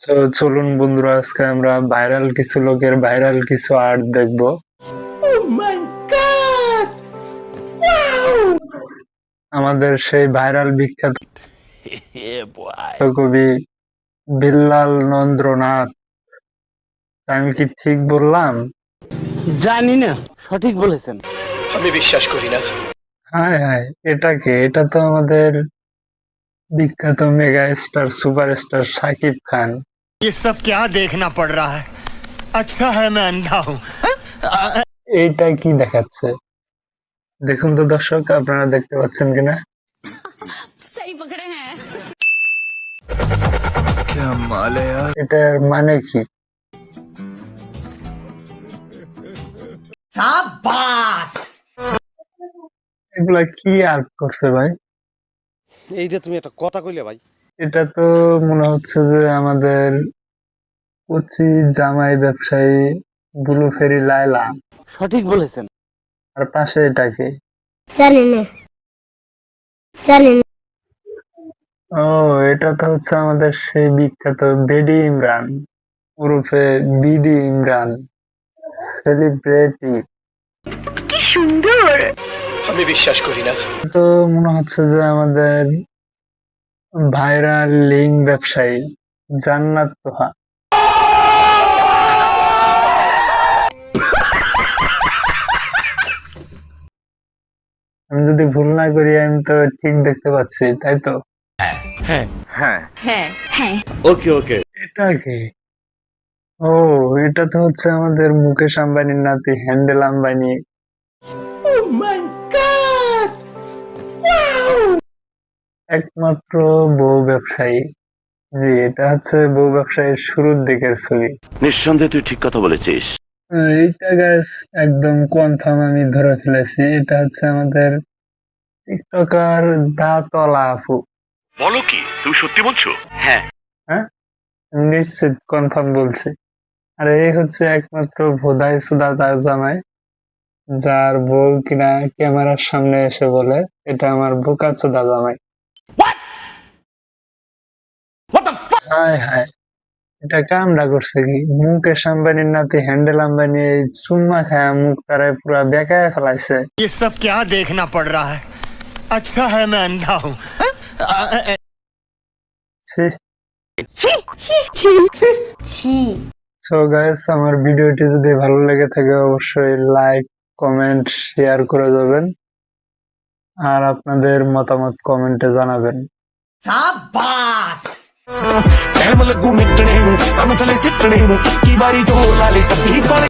তো চলুন বন্ধুরা আজকে আমরা ভাইরাল কিছু লোকের ভাইরাল কিছু আর্ট দেখব। আমাদের সেই ভাইরাল বিখ্যাত কবি বিল্লাল নন্দ্রনাথ। আমি কি ঠিক বললাম? জানি না সঠিক বলেছেন। আমি বিশ্বাস করি না। হায় হায় এটা কে? এটা তো আমাদের বিখ্যাত mega star superstar Shakib Khan ये सब क्या देखना पड़ रहा है अच्छा है मैं अंधा हूँ এইটা কি দেখাচ্ছে দেখুন তো দর্শক আপনারা দেখতে পাচ্ছেন কিনা सही पकड़े हैं এটার মানে কি এগুলা কি আর্ট করছে ভাই এইটা তুমি একটা কথা কইলে ভাই। এটা তো মনে হচ্ছে যে আমাদের কচি জামাই ব্যবসায়ী ব্লু ফেরি লাইলা সঠিক বলেছেন। আর পাশে এটাকে জানি না। জানি না। ও এটা তো হচ্ছে আমাদের সেই বিখ্যাত বেডি ইমরান ওরফে বিডি ইমরান সেলিব্রিটি। আমি বিশ্বাস করি না। তো মনে হচ্ছে যে আমাদের ভাইরাল লিঙ্ক ব্যবসায়ী জান্নাত তোহা। আমি যদি ভুল না করি আমি তো ঠিক দেখতে পাচ্ছি তাই তো? हैं এটা কি? ও এটা তো হচ্ছে আমাদের মুকেশ আম্বানির নাতি হ্যান্ডেল আম্বানি। একমাত্র বউ ব্যবসায়ী। জি এটা হচ্ছে বউ ব্যবসায়ীর শুরুর দিকের ছবি। নিঃসন্দেহে তুই ঠিক কথা বলেছিস। এইটা গ্যাস একদম কনফার্ম আমি ধরে ফেলেছি। এটা হচ্ছে আমাদের টিকটকার দাতলা আপু। বলো কি তুমি সত্যি বলছো? হ্যাঁ। আমি নিশ্চিত কনফার্ম বলছি। আর এই হচ্ছে একমাত্র ভোদাই সুদা তার জামাই। যার বউ কিনা ক্যামেরার সামনে এসে বলে এটা আমার বোকা চোদা জামাই হায় হায় এটা কামড়া করছে কি মুকেশ আম্বানির নাতি হ্যান্ডেল আম্বানি এই চুম্মা খায়া মুখ তারায় পুরা বেকায় ফেলাইছে ये सब क्या देखना पड़ रहा है अच्छा है मैं अंधा हूँ ছি ছি সো গাইস আমার ভিডিওটি যদি ভালো লেগে থাকে অবশ্যই লাইক কমেন্ট শেয়ার করে যাবেন আর আপনাদের মতামত কমেন্টে জানাবেন ਟਾਈਮ ਲੱਗੂ ਮਿਟਣੇ ਨੂੰ ਸਾਨੂੰ ਥਲੇ ਸਿੱਟਣੇ ਨੂੰ ਕੀ ਵਾਰੀ ਜੋ ਲਾਲੇ ਸੱਤੀ ਪਲ